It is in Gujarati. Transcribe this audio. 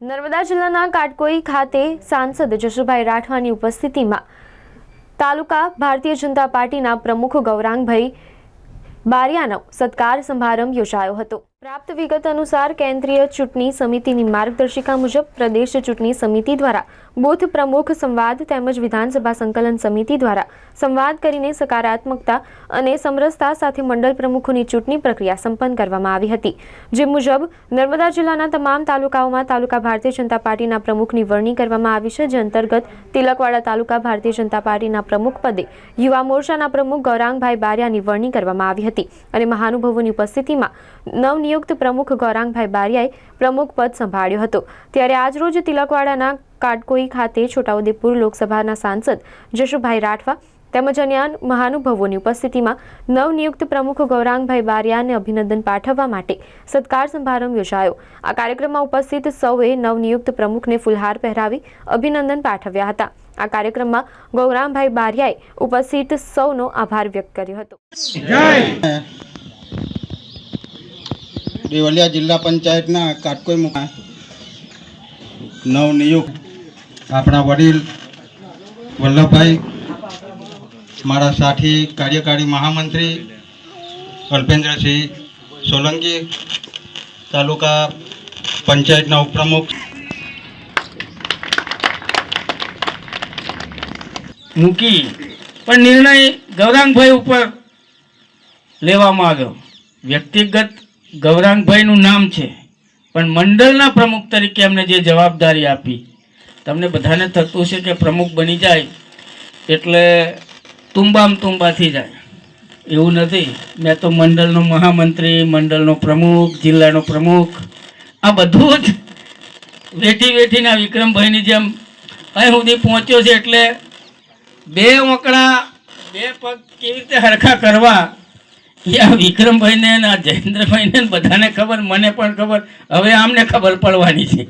નર્મદા જિલ્લાના કાટકોઈ ખાતે સાંસદ જશુભાઈ રાઠવાની ઉપસ્થિતિમાં તાલુકા ભારતીય જનતા પાર્ટીના પ્રમુખ ગૌરાંગભાઈ બારિયાનો સત્કાર સમારંભ યોજાયો હતો. પ્રાપ્ત વિગત અનુસાર કેન્દ્રીય ચૂંટણી સમિતિની માર્ગદર્શિકા મુજબ પ્રદેશ ચૂંટણી સમિતિ દ્વારા બુથ પ્રમુખ સંવાદ તેમજ વિધાનસભા સંકલન સમિતિ દ્વારા સંવાદ કરીને સકારાત્મકતા અને સમરસતા સાથે મંડળ પ્રમુખોની ચૂંટણી પ્રક્રિયા સંપન્ન કરવામાં આવી હતી, જે મુજબ નર્મદા જિલ્લાના તમામ તાલુકાઓમાં તાલુકા ભારતીય જનતા પાર્ટીના પ્રમુખની વરણી કરવામાં આવી છે, જે અંતર્ગત તિલકવાડા તાલુકા ભારતીય જનતા પાર્ટીના પ્રમુખ પદે યુવા મોરચાના પ્રમુખ ગૌરાંગભાઈ બારિયાની વરણી કરવામાં આવી હતી અને મહાનુભાવોની ઉપસ્થિતિમાં નવનિયુક્ત પ્રમુખ ગૌરાંગભાઈ બારિયાએ પ્રમુખ પદ સંભાળ્યો હતો. ત્યારે આજરોજ તિલકવાડાના કાટકોઈ ખાતે છોટાઉદેપુર લોકસભાના સાંસદ જશુભાઈ રાઠવા તેમજ અન્ય મહાનુભાવોની ઉપસ્થિતિમાં નવનિયુક્ત પ્રમુખ ગૌરાંગભાઈ બારિયાને અભિનંદન પાઠવવા માટે સત્કાર સમારંભ યોજાયો. આ કાર્યક્રમમાં ઉપસ્થિત સૌએ નવનિયુક્ત પ્રમુખને ફુલહાર પહેરાવી અભિનંદન પાઠવ્યા હતા. આ કાર્યક્રમમાં ગૌરામભાઈ બારિયાએ ઉપસ્થિત સૌનો આભાર વ્યક્ત કર્યો હતો. દેવલિયા જિલ્લા પંચાયતના કાટકોઈ મુકા નવનિયુક્ત આપણા વડીલ વલ્લભભાઈ, મારા સાથી, કાર્યકારી મહામંત્રી અલ્પેન્દ્રસિંહ સોલંકી તાલુકા પંચાયતના ઉપપ્રમુખ. મૂકી. પણ નિર્ણય ગૌરાંગભાઈ ઉપર લેવામાં આવ્યો. વ્યક્તિગત ગૌરાંગભાઈનું નામ છે. પણ મંડળના પ્રમુખ તરીકે એમને જે જવાબદારી આપી, તમને બધાને થતું છે કે પ્રમુખ બની જાય, એટલે તુંબામ તુંબાથી જાય. એવું નથી. મેં તો મંડળનો મહામંત્રી, મંડળનો પ્રમુખ, જિલ્લાનો પ્રમુખ, આ બધું જ વેઠી વેઠીને વિક્રમભાઈની જેમ અહીં સુધી પહોંચ્યો છે, એટલે બે ઓંકડા બે પગ કેવી રીતે હરખા કરવા વિક્રમભાઈને ને જયેન્દ્રભાઈને બધાને ખબર મને પણ ખબર. હવે આમને ખબર પડવાની છે.